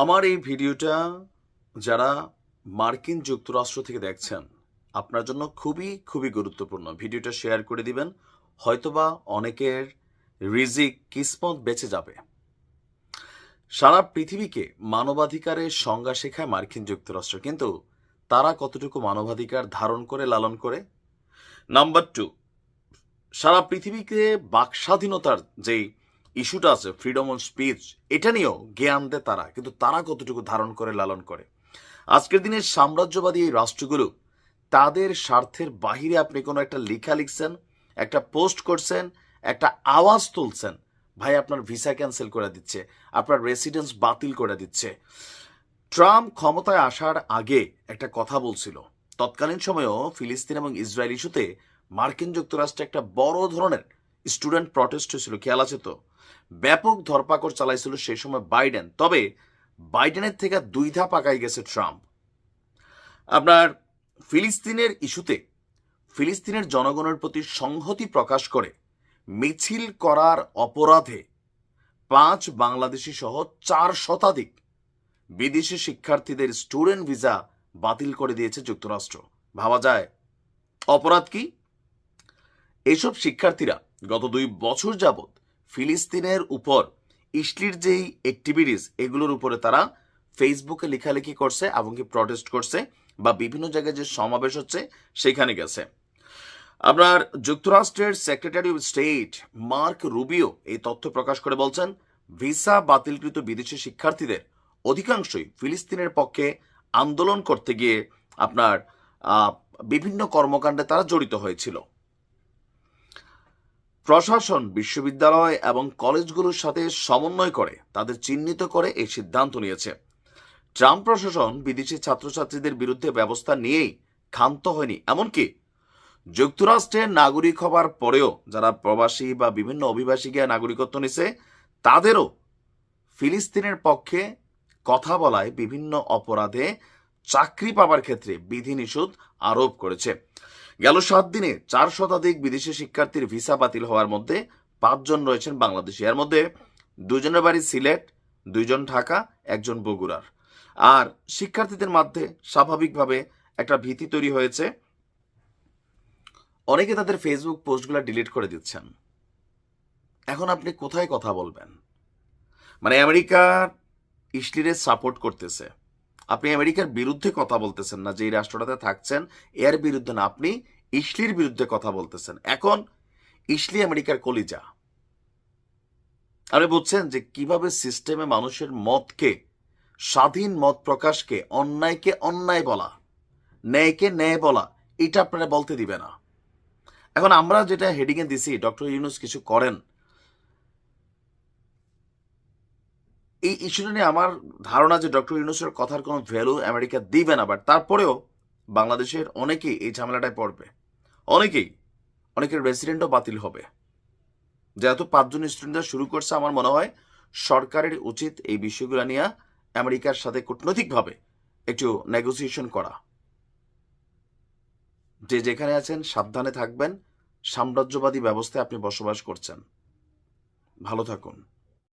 আমার এই ভিডিওটা যারা মার্কিন যুক্তরাষ্ট্র থেকে দেখছেন, আপনার জন্য খুবই খুবই গুরুত্বপূর্ণ। ভিডিওটা শেয়ার করে দিবেন, হয়তোবা অনেকের রিজিক কিসমত বেঁচে যাবে। সারা পৃথিবীকে মানবাধিকারের সংজ্ঞা শেখায় মার্কিন যুক্তরাষ্ট্র, কিন্তু তারা কতটুকু মানবাধিকার ধারণ করে, লালন করে? নাম্বার টু সারা পৃথিবীকে বাকস্বাধীনতার যেই ইস্যুটা আছে ফ্রিডম অফ স্পিচ এটা নিয়েও জ্ঞান দেয় তারা, কিন্তু তারা কতটুকু ধারণ করে, লালন করে। আজকের দিনে সাম্রাজ্যবাদী এই রাষ্ট্রগুলো, তাদের স্বার্থের বাহিরে আপনি কোনো একটা লেখা লিখছেন, একটা পোস্ট করছেন, একটা আওয়াজ তুলছেন, ভাই আপনার ভিসা ক্যান্সেল করে দিচ্ছে, আপনার রেসিডেন্স বাতিল করে দিচ্ছে। ট্রাম্প ক্ষমতায় আসার আগে একটা কথা বলছিল, তৎকালীন সময়েও ফিলিস্তিন এবং ইসরায়েল ইস্যুতে মার্কিন যুক্তরাষ্ট্রে একটা বড় ধরনের স্টুডেন্ট প্রটেস্ট হয়েছিল, খেয়াল আছে তো? ব্যাপক ধরপাকড় চালাইছিল সেই সময় বাইডেন, তবে বাইডেনের থেকে দুই ধাপ আগাই গেছে ট্রাম্প। আপনার ফিলিস্তিনের ইস্যুতে ফিলিস্তিনের জনগণের প্রতি সংহতি প্রকাশ করে মিছিল করার অপরাধে পাঁচ বাংলাদেশি সহ চার শতাধিক বিদেশি শিক্ষার্থীদের স্টুডেন্ট ভিসা বাতিল করে দিয়েছে যুক্তরাষ্ট্র। ভাবা যায়? অপরাধ কি? এসব শিক্ষার্থীরা গত দুই বছর যাবৎ ফিলিস্তিনের উপর ইসলির যেই অ্যাক্টিভিটিস এগুলোর উপরে তারা ফেসবুকে লেখালেখি করছে এমনকি প্রটেস্ট করছে বা বিভিন্ন জায়গায় যে সমাবেশ হচ্ছে সেখানে গেছে। আপনার যুক্তরাষ্ট্রের secretary of state Marco Rubio এই তথ্য প্রকাশ করে বলছেন, ভিসা বাতিলকৃত বিদেশি শিক্ষার্থীদের অধিকাংশই ফিলিস্তিনের পক্ষে আন্দোলন করতে গিয়ে আপনার বিভিন্ন কর্মকাণ্ডে তারা জড়িত হয়েছিল। প্রশাসন, বিশ্ববিদ্যালয় এবং কলেজগুলোর সাথে সমন্বয় করে, তাদের চিহ্নিত করে এই সিদ্ধান্ত নিয়েছে। ট্রাম্প প্রশাসন বিদেশি ছাত্রছাত্রীদের বিরুদ্ধে ব্যবস্থা নিয়েই ক্ষান্ত হয়নি। এমনকি যুক্তরাষ্ট্রের নাগরিক হবার পরেও যারা প্রবাসী বা বিভিন্ন অভিবাসী গিয়ে নাগরিকত্ব নিছে, তাদেরও ফিলিস্তিনের পক্ষে কথা বলায় বিভিন্ন অপরাধে চাকরি পাবার ক্ষেত্রে বিধিনিষেধ আরোপ করেছে। গেল সাত দিনে চার শতাধিক বিদেশি শিক্ষার্থীর ভিসা বাতিল হওয়ার মধ্যে পাঁচজন রয়েছেন বাংলাদেশি। এর মধ্যে দুজনের বাড়ি সিলেট, দুইজন ঢাকা, একজন বগুড়ার। আর শিক্ষার্থীদের মধ্যে স্বাভাবিকভাবে একটা ভীতি তৈরি হয়েছে। অনেকে তাদের ফেসবুক পোস্টগুলো ডিলিট করে দিচ্ছেন। এখন আপনি কোথায় কথা বলবেন? মানে আমেরিকার ইসলিরে সাপোর্ট করতেছে। আপনি আমেরিকার বিরুদ্ধে কথা বলতেছেন না যে রাষ্ট্রটাতে থাকছেন, এর বিরুদ্ধে না, আপনি ইসলির বিরুদ্ধে কথা বলতেছেন। এখন, ইসলি আমেরিকার কলিজা। আপনি বুঝছেন যে কীভাবে সিস্টেমে মানুষের মতকে, স্বাধীন মত প্রকাশকে, অন্যায়কে অন্যায় বলা, ন্যায়কে ন্যায় বলা, এটা আপনারা বলতে দিবে না। এখন আমরা যেটা হেডিংয়ে দিছি, ডক্টর ইউনুস কিছু করেন এই ইস্যুটা নিয়ে আমার ধারণা যে ডক্টর ইউনুসের কথার কোনো ভ্যালু আমেরিকা দিবে না বাট তারপরেও বাংলাদেশের অনেকেই এই ঝামেলাটায় পড়বে। অনেকেই, অনেকের রেসিডেন্টও বাতিল হবে। যেহেতু পাঁচজন স্টুডেন্টরা শুরু করছে, আমার মনে হয় সরকারের উচিত এই বিষয়গুলো নিয়ে আমেরিকার সাথে কূটনৈতিকভাবে একটু নেগোসিয়েশন করা। যে যেখানে আছেন, সাবধানে থাকবেন। সাম্রাজ্যবাদী ব্যবস্থায় আপনি বসবাস করছেন। ভালো থাকুন।